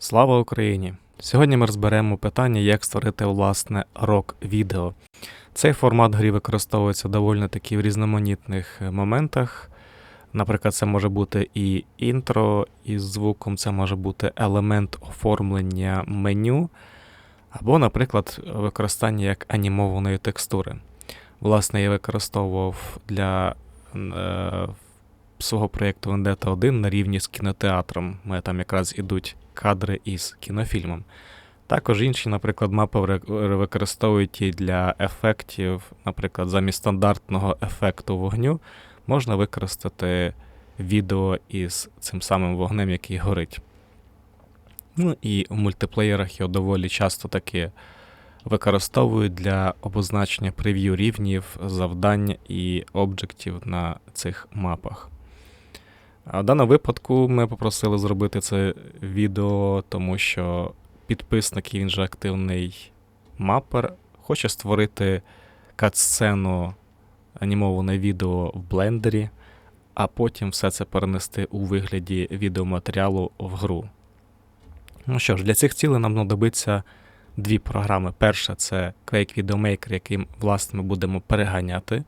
Слава Україні! Сьогодні ми розберемо питання, як створити власне рок-відео. Цей формат грі використовується доволі таки в різноманітних е, моментах. Наприклад, це може бути і інтро із звуком, це може бути елемент оформлення меню, або, наприклад, використання як анімованої текстури. Власне, я використовував для е, свого проєкту Vendetta 1 на рівні з кінотеатром. Мене там якраз ідуть кадри із кінофільмом. Також інші, наприклад, мапи використовують і для ефектів, наприклад, замість стандартного ефекту вогню можна використати відео із цим самим вогнем, який горить. Ну і в мультиплеєрах його доволі часто таки використовують для обозначення прев'ю рівнів, завдань і об'єктів на цих мапах. А в даному випадку ми попросили зробити це відео, тому що підписник, він же активний мапер, хоче створити кат-сцену анімоване відео в блендері, а потім все це перенести у вигляді відеоматеріалу в гру. Ну що ж, для цих цілей нам знадобиться дві програми. Перша це Quake Videomaker, яким власне ми будемо переганяти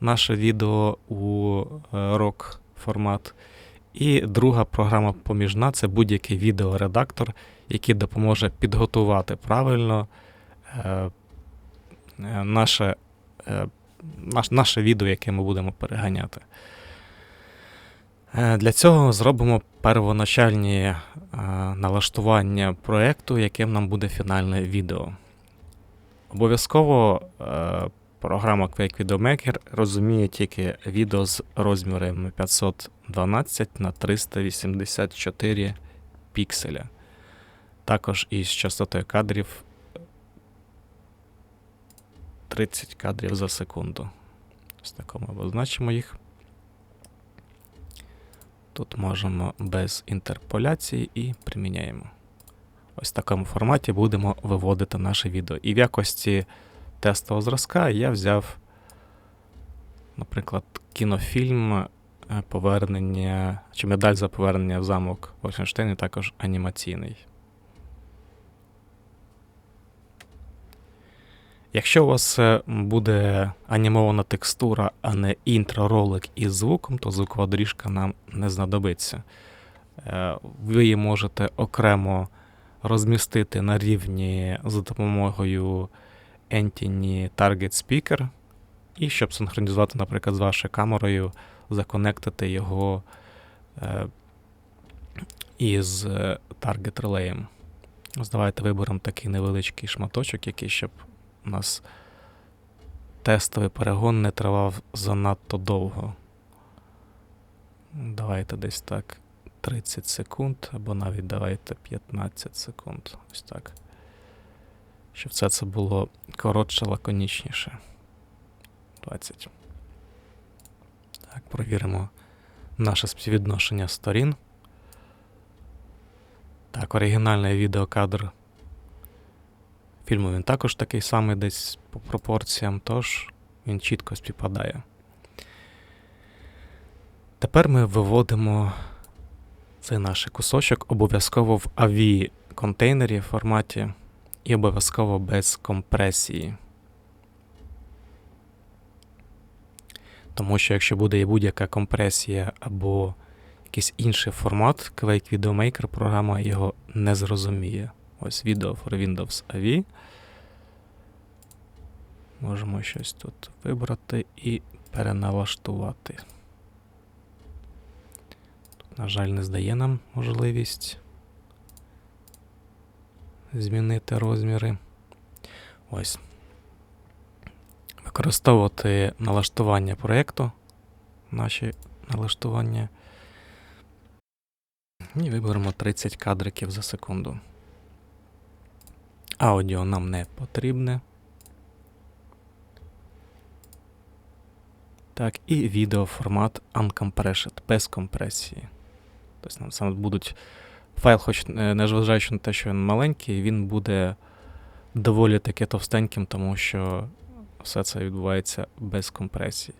наше відео у е, рок формат. І друга програма поміжна це будь-який відеоредактор, який допоможе підготувати правильно е, е, наше, е, наш, наше відео, яке ми будемо переганяти. Е, Для цього зробимо первоначальні е, налаштування проєкту, яким нам буде фінальне відео. Обов'язково е, програма Quake Videomaker розуміє тільки відео з розмірами 512 на 384 пікселя. Також із частотою кадрів 30 кадрів за секунду. Ось такому обозначимо їх. Тут можемо без інтерполяції і приміняємо. Ось в такому форматі будемо виводити наше відео. І в якості тестового зразка я взяв, наприклад, кінофільм е, Повернення чи медаль за повернення в замок Вольфенштейн, також анімаційний. Якщо у вас е, буде анімована текстура, а не інтро-ролик із звуком, то звукова доріжка нам не знадобиться. Е, Ви її можете окремо розмістити на рівні за допомогою Entity Target Speaker, і щоб синхронізувати, наприклад, з вашою камерою, законектити його е, із е, Target релеєм. Давайте виберемо такий невеличкий шматочок, який щоб у нас тестовий перегон не тривав занадто довго. Давайте десь так 30 секунд, або навіть давайте 15 секунд. Ось так. Щоб все це було коротше, лаконічніше. 20. Так, провіримо наше співвідношення сторін. Так, оригінальний відеокадр фільму він також такий самий десь по пропорціям, тож він чітко співпадає. Тепер ми виводимо цей наш кусочок обов'язково в AV контейнері в форматі і обов'язково без компресії. Тому що якщо буде будь-яка компресія або якийсь інший формат, Quake Videomaker програма його не зрозуміє. Ось відео for Windows AV. Можемо щось тут вибрати і переналаштувати. Тут, на жаль, не здає нам можливість змінити розміри. Ось. Використовувати налаштування проєкту, наші налаштування. І виберемо 30 кадриків за секунду. Аудіо нам не потрібне. Так, і відеоформат uncompressed, без компресії. Тобто нам саме будуть. Файл, хоч е, незважаючи на те, що він маленький, він буде доволі таки товстеньким, тому що все це відбувається без компресії.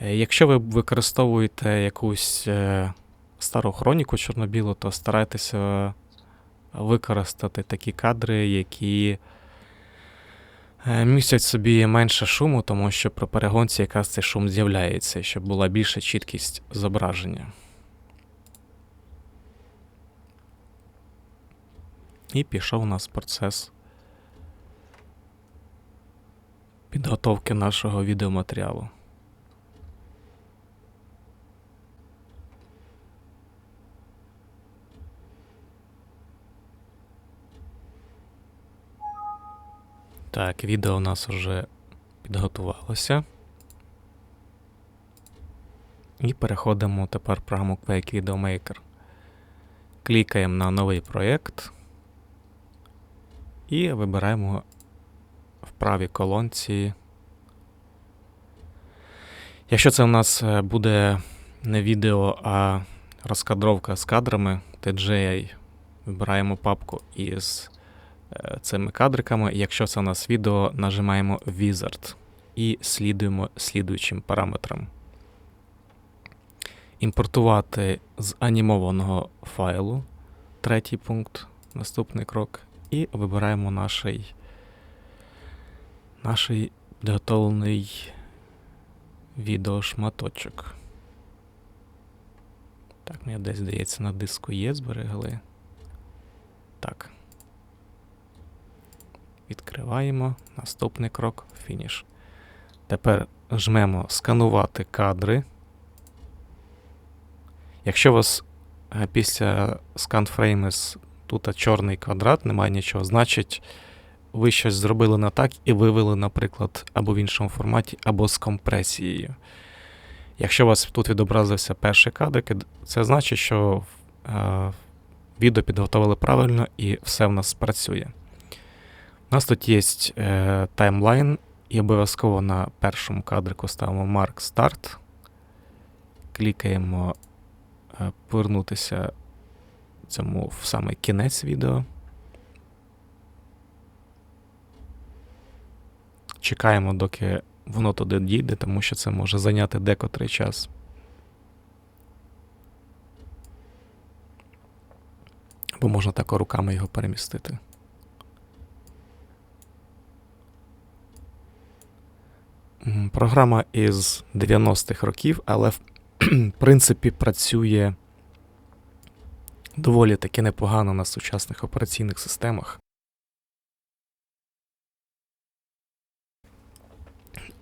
Е, Якщо ви використовуєте якусь е, стару хроніку чорно-білу, то старайтеся використати такі кадри, які містять собі менше шуму, тому що при перегонці якраз цей шум з'являється, щоб була більша чіткість зображення. І пішов у нас процес підготовки нашого відеоматеріалу. Так, відео у нас вже підготувалося. І переходимо тепер в програму Quake Video Maker. Клікаємо на новий проєкт і вибираємо в правій колонці. Якщо це у нас е, буде не відео, а розкадровка з кадрами TGA, вибираємо папку із е, цими кадриками. Якщо це у нас відео, нажимаємо Wizard і слідуємо слідуючим параметрам. Імпортувати з анімованого файлу. Третій пункт, наступний крок. І вибираємо наш наший підготовлений відеошматочок. Так, мені десь здається, на диску є, зберегли. Так. Відкриваємо. Наступний крок фініш. Тепер жмемо сканувати кадри. Якщо у вас е, після ScanFrames тут чорний квадрат, немає нічого, значить ви щось зробили не так і вивели, наприклад, або в іншому форматі, або з компресією. Якщо у вас тут відобразився перший кадр, це значить, що е, відео підготовили правильно і все в нас працює. У нас тут є е, таймлайн, і обов'язково на першому кадрику ставимо Mark Start. Клікаємо е, повернутися цьому в саме кінець відео. Чекаємо, доки воно туди дійде, тому що це може зайняти декотрий час. Бо можна так руками його перемістити. Програма із 90-х років, але в принципі працює доволі таки непогано на сучасних операційних системах.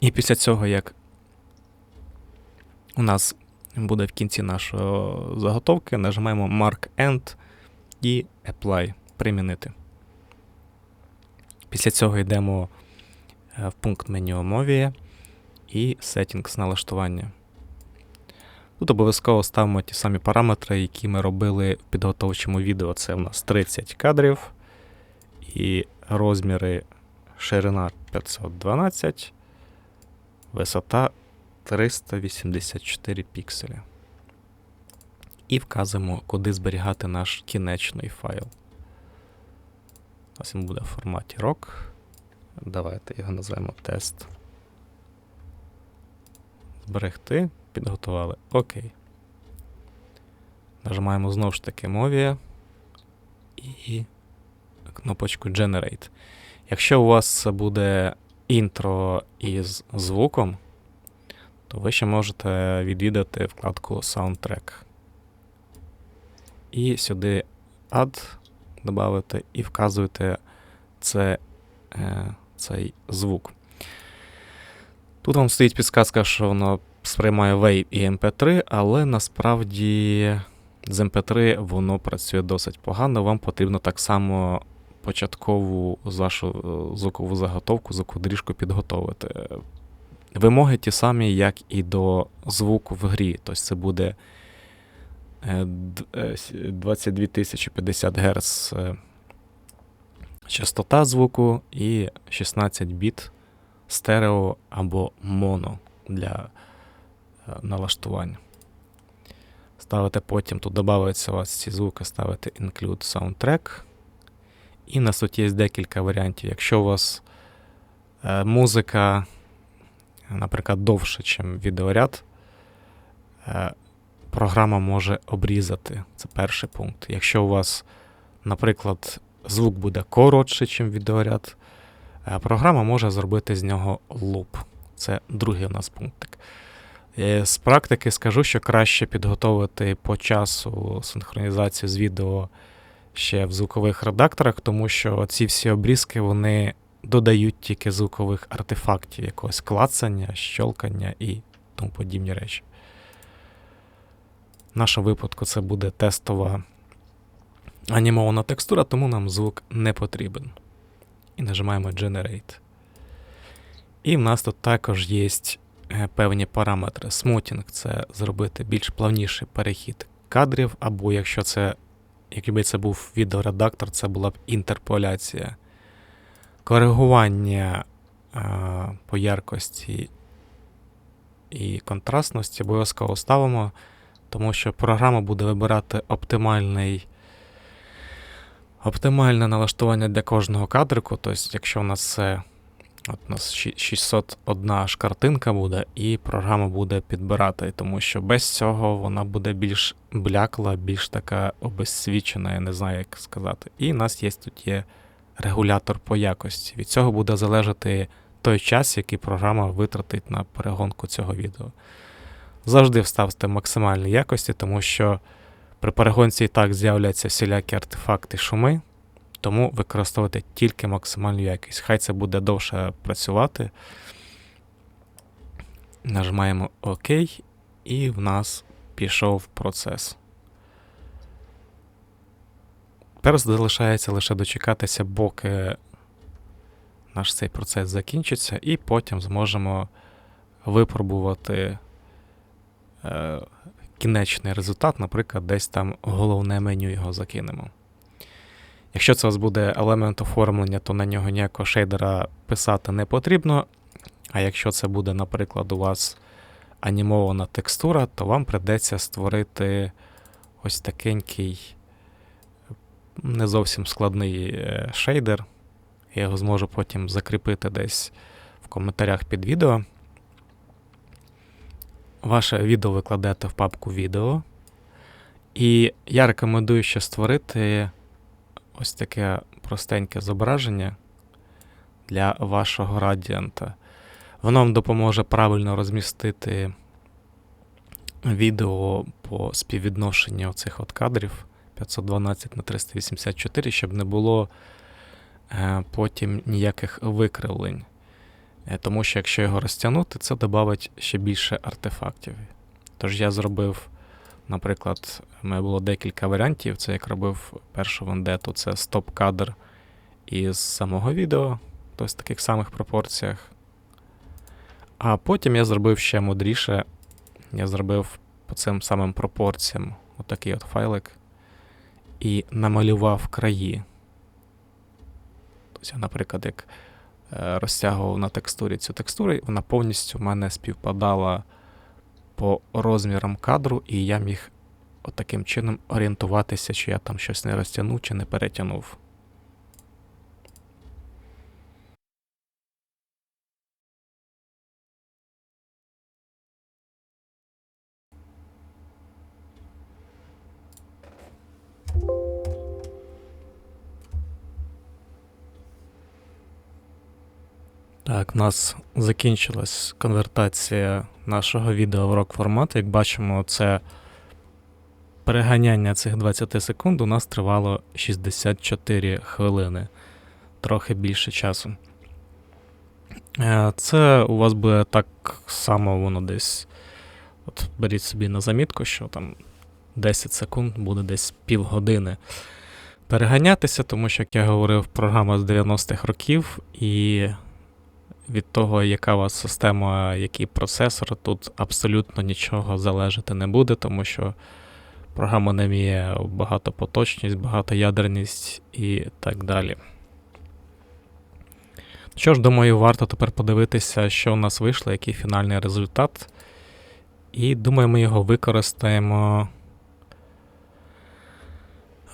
І після цього, як у нас буде в кінці нашої заготовки, нажимаємо Mark End і Apply примінити. Після цього йдемо е, в пункт меню мові і Settings налаштування. Тут обов'язково ставимо ті самі параметри, які ми робили в підготовчому відео. Це у нас 30 кадрів і розміри ширина 512, висота 384 пікселі. І вказуємо, куди зберігати наш кінечний файл. Ось він буде в форматі ROC. Давайте його назвемо тест. Зберегти підготували. Окей. Нажимаємо знову ж таки мові і кнопочку Generate. Якщо у вас буде інтро із звуком, то ви ще можете відвідати вкладку Soundtrack. І сюди Add додати і вказуєте це, е, цей звук. Тут вам стоїть підсказка, що воно сприймає Wave і MP3, але насправді з MP3 воно працює досить погано. Вам потрібно так само початкову вашу е, звукову заготовку, звукову доріжку підготовити. Вимоги ті самі, як і до звуку в грі. Тобто це буде 22 50 Гц частота звуку і 16 біт стерео або моно для Е, налаштувань. Ставите потім, тут додається у вас ці звуки, ставите Include Soundtrack. І на тут є декілька варіантів. Якщо у вас е, музика, наприклад, довше, ніж відеоряд, е, програма може обрізати. Це перший пункт. Якщо у вас наприклад, звук буде коротше, ніж відеоряд, е, програма може зробити з нього луп. Це другий у нас пунктик. Е, З практики скажу, що краще підготовити по часу синхронізацію з відео ще в звукових редакторах, тому що ці всі обрізки вони додають тільки звукових артефактів, якогось клацання, щолкання і тому подібні речі. В нашому випадку це буде тестова анімована текстура, тому нам звук не потрібен. І нажимаємо Generate. І в нас тут також є певні параметри. Смутінг це зробити більш плавніший перехід кадрів, або якщо це, якби це був відеоредактор, це була б інтерполяція. Коригування а, по яркості і контрастності обов'язково ставимо, тому що програма буде вибирати оптимальний Оптимальне налаштування для кожного кадрику, тобто, якщо у нас це от у нас 601 аж картинка буде, і програма буде підбирати, тому що без цього вона буде більш блякла, більш така обезсвічена, я не знаю, як сказати. І у нас є тут є регулятор по якості. Від цього буде залежати той час, який програма витратить на перегонку цього відео. Завжди вставте максимальні якості, тому що. При перегонці і так з'являються всілякі артефакти шуми, тому використовуйте тільки максимальну якість. Хай це буде довше працювати. Нажимаємо ОК, і в нас пішов процес. Тепер залишається лише дочекатися, поки наш цей процес закінчиться, і потім зможемо випробувати. Е, кінечний результат, наприклад, десь там головне меню його закинемо. Якщо це у вас буде елемент оформлення, то на нього ніякого шейдера писати не потрібно. А якщо це буде, наприклад, у вас анімована текстура, то вам придеться створити ось такенький не зовсім складний е, шейдер. Я його зможу потім закріпити десь в коментарях під відео. Ваше відео ви в папку відео. І я рекомендую ще створити ось таке простеньке зображення для вашого радіанта. Воно вам допоможе правильно розмістити відео по співвідношенню цих от кадрів 512 на 384, щоб не було е, потім ніяких викривлень. Е, тому що якщо його розтягнути, це додавить ще більше артефактів. Тож я зробив, наприклад, у мене було декілька варіантів. Це як робив першу вендету, це стоп-кадр із самого відео, тобто в таких самих пропорціях. А потім я зробив ще мудріше. Я зробив по цим самим пропорціям отакий от файлик і намалював краї. Тобто, наприклад, як Е, розтягував на текстурі цю текстуру, вона повністю в мене співпадала по розмірам кадру, і я міг таким чином орієнтуватися, чи я там щось не розтягнув, чи не перетягнув. Так, у нас закінчилась конвертація нашого відео в рок формат. Як бачимо, це переганяння цих 20 секунд у нас тривало 64 хвилини, трохи більше часу. Е, це у вас буде так само воно десь. От Беріть собі на замітку, що там 10 секунд буде десь півгодини переганятися, тому що, як я говорив, програма з 90-х років і від того, яка у вас система, який процесор, тут абсолютно нічого залежати не буде, тому що програма не вміє багатопоточність, багатоядерність і так далі. Що ж, думаю, варто тепер подивитися, що у нас вийшло, який фінальний результат. І думаю, ми його використаємо.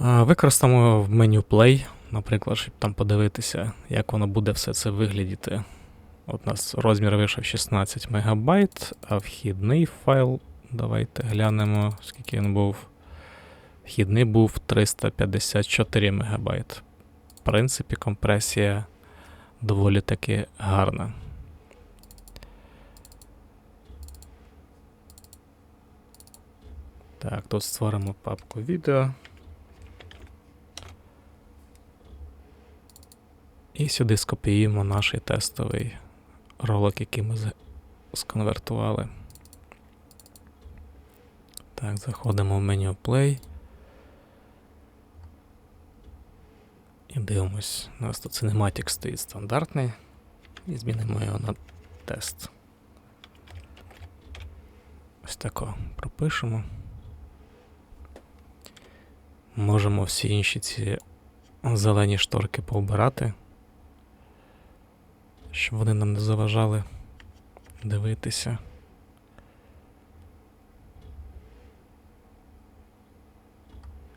Використаємо в меню Play, наприклад, щоб там подивитися, як воно буде все це виглядіти. От у нас розмір вийшов 16 МБ, а вхідний файл. Давайте глянемо, скільки він був. Вхідний був 354 МБ. В принципі, компресія доволі таки гарна. Так, тут створимо папку відео. І сюди скопіюємо наш тестовий ролик, який ми сконвертували. Так, заходимо в меню Play. І дивимось. У нас тут Cinematic стоїть стандартний. І змінимо його на тест. Ось тако пропишемо. Можемо всі інші ці зелені шторки повбирати, щоб вони нам не заважали дивитися.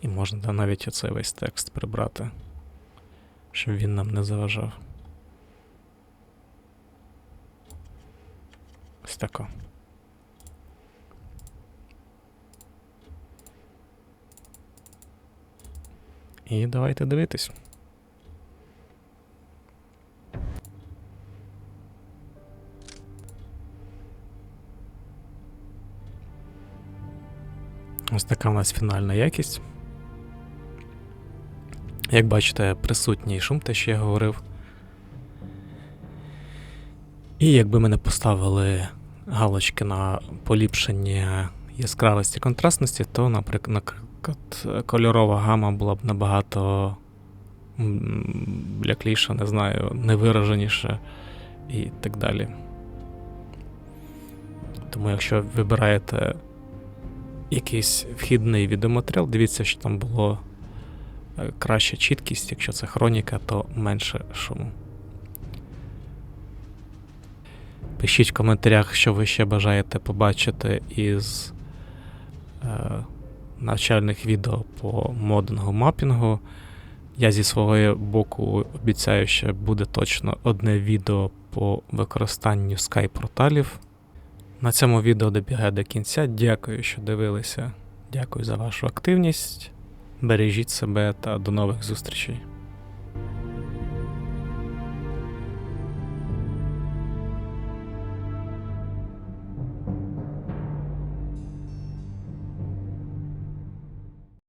І можна навіть оцей весь текст прибрати, щоб він нам не заважав. Ось тако. І давайте дивитись. Ось така у нас фінальна якість. Як бачите, присутній шум, те, що я говорив. І якби ми не поставили галочки на поліпшення яскравості контрастності, то, наприклад, кольорова гама була б набагато блякліша, не знаю, невираженіша і так далі. Тому якщо вибираєте якийсь вхідний відеоматеріал, дивіться, що там було е, краща чіткість, якщо це хроніка, то менше шуму. Пишіть в коментарях, що ви ще бажаєте побачити із е, навчальних відео по модингу мапінгу. Я зі свого боку обіцяю, що буде точно одне відео по використанню Skype-порталів. На цьому відео добігає до кінця. Дякую, що дивилися. Дякую за вашу активність. Бережіть себе та до нових зустрічей.